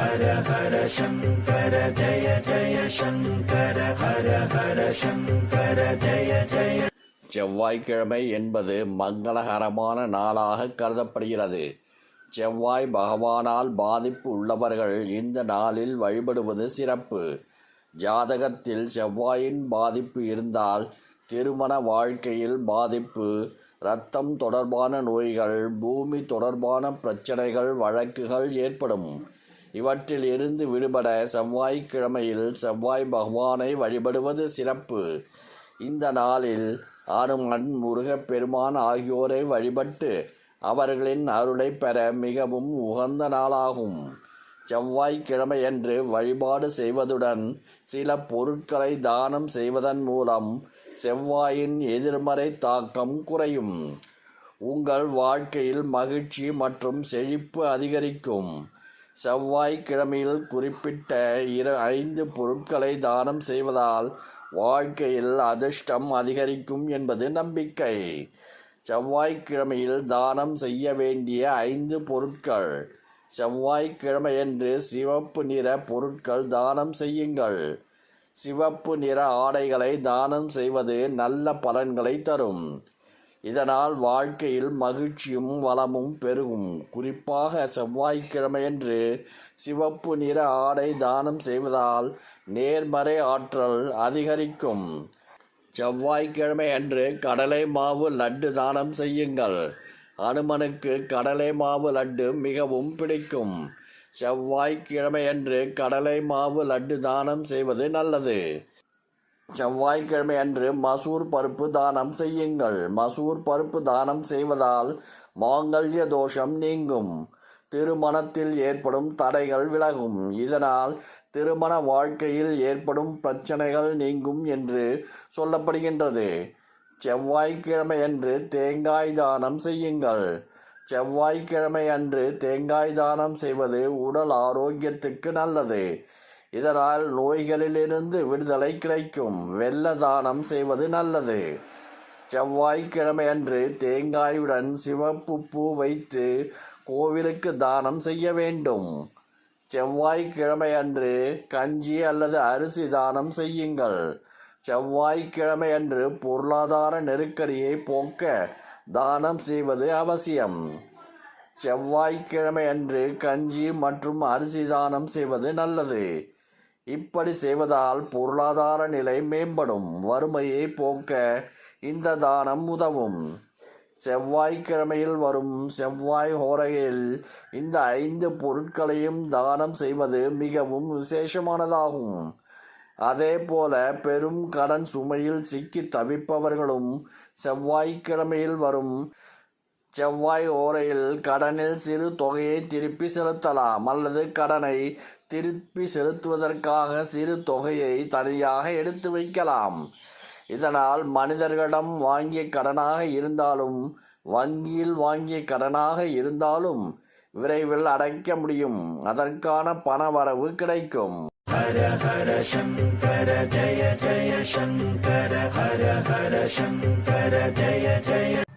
ஹர ஹர சங்கர ஜய ஜய சங்கர ஹர ஹர சங்கர ஜய ஜய. செவ்வாய்க்கிழமை என்பது மங்களகரமான நாளாக கருதப்படுகிறது. செவ்வாய் பகவானால் பாதிப்பு உள்ளவர்கள் இந்த நாளில் வழிபடுவது சிறப்பு. ஜாதகத்தில் செவ்வாயின் பாதிப்பு இருந்தால் திருமண வாழ்க்கையில் பாதிப்பு இரத்தம் தொடர்பான நோய்கள் பூமி தொடர்பான பிரச்சனைகள் வழக்குகள் ஏற்படும். இவற்றில் இருந்து விடுபட செவ்வாய்க்கிழமையில் செவ்வாய் பகவானை வழிபடுவது சிறப்பு. இந்த நாளில் அனுமன் முருகப்பெருமான் ஆகியோரை வழிபட்டு அவர்களின் அருளை பெற மிகவும் உகந்த நாளாகும். செவ்வாய்க்கிழமையன்று வழிபாடு செய்வதுடன் சில பொருட்களை தானம் செய்வதன் மூலம் செவ்வாயின் எதிர்மறை தாக்கம் குறையும். உங்கள் வாழ்க்கையில் மகிழ்ச்சி மற்றும் செழிப்பு அதிகரிக்கும். செவ்வாய்க்கிழமையில் குறிப்பிட்ட இரு ஐந்து பொருட்களை தானம் செய்வதால் வாழ்க்கையில் அதிர்ஷ்டம் அதிகரிக்கும் என்பது நம்பிக்கை. செவ்வாய்க்கிழமையில் தானம் செய்ய வேண்டிய ஐந்து பொருட்கள். செவ்வாய்க்கிழமையன்று சிவப்பு நிற பொருட்கள் தானம் செய்யுங்கள். சிவப்பு நிற ஆடைகளை தானம் செய்வது நல்ல பலன்களை தரும். இதனால் வாழ்க்கையில் மகிழ்ச்சியும் வளமும் பெருகும். குறிப்பாக செவ்வாய்க்கிழமையன்று சிவப்பு நிற ஆடை தானம் செய்வதால் நேர்மறை ஆற்றல் அதிகரிக்கும். செவ்வாய்க்கிழமை அன்று கடலை மாவு லட்டு தானம் செய்யுங்கள். அனுமனுக்கு கடலை மாவு லட்டு மிகவும் பிடிக்கும். செவ்வாய்க்கிழமையன்று கடலை மாவு லட்டு தானம் செய்வது நல்லது. செவ்வாய்க்கிழமை அன்று மசூர் பருப்பு தானம் செய்யுங்கள். மசூர் பருப்பு தானம் செய்வதால் மாங்கல்ய தோஷம் நீங்கும். திருமணத்தில் ஏற்படும் தடைகள் விலகும். இதனால் திருமண வாழ்க்கையில் ஏற்படும் பிரச்சனைகள் நீங்கும் என்று சொல்லப்படுகின்றது. செவ்வாய்க்கிழமை அன்று தேங்காய் தானம் செய்யுங்கள். செவ்வாய்க்கிழமை அன்று தேங்காய் தானம் செய்வது உடல் ஆரோக்கியத்துக்கு நல்லது. இதனால் நோய்களிலிருந்து விடுதலை கிடைக்கும். வெள்ள தானம் செய்வது நல்லது. செவ்வாய்க்கிழமை அன்று தேங்காயுடன் சிவப்பு பூ வைத்து கோவிலுக்கு தானம் செய்ய வேண்டும். செவ்வாய்க்கிழமை அன்று கஞ்சி அல்லது அரிசி தானம் செய்யுங்கள். செவ்வாய்க்கிழமை அன்று பொருளாதார நெருக்கடியை போக்க தானம் செய்வது அவசியம். செவ்வாய்க்கிழமை அன்று கஞ்சி மற்றும் அரிசி தானம் செய்வது நல்லது. இப்படி செய்வதால் பொருளாதார நிலை மேம்படும். வறுமையை போக்க இந்த தானம் உதவும். செவ்வாய்க்கிழமையில் வரும் செவ்வாய் ஹோரையில் இந்த ஐந்து பொருட்களையும் தானம் செய்வது மிகவும் விசேஷமானதாகும். அதே போல பெரும் கடன் சுமையில் சிக்கி தவிப்பவர்களும் செவ்வாய்க்கிழமையில் வரும் செவ்வாய் ஓரையில் கடனில் சிறு தொகையை திருப்பி செலுத்தலாம் அல்லது கடனை திருப்பி செலுத்துவதற்காக சிறு தொகையை தனியாக எடுத்து வைக்கலாம். இதனால் மனிதர்களிடம் வாங்கிய கடனாக இருந்தாலும் வங்கியில் வாங்கிய கடனாக இருந்தாலும் விரைவில் அடைக்க முடியும். அதற்கான பண வரவு கிடைக்கும். ஹர ஹர சங்கர ஜய ஜய சங்கர ஹர ஹர சங்கர ஜய ஜய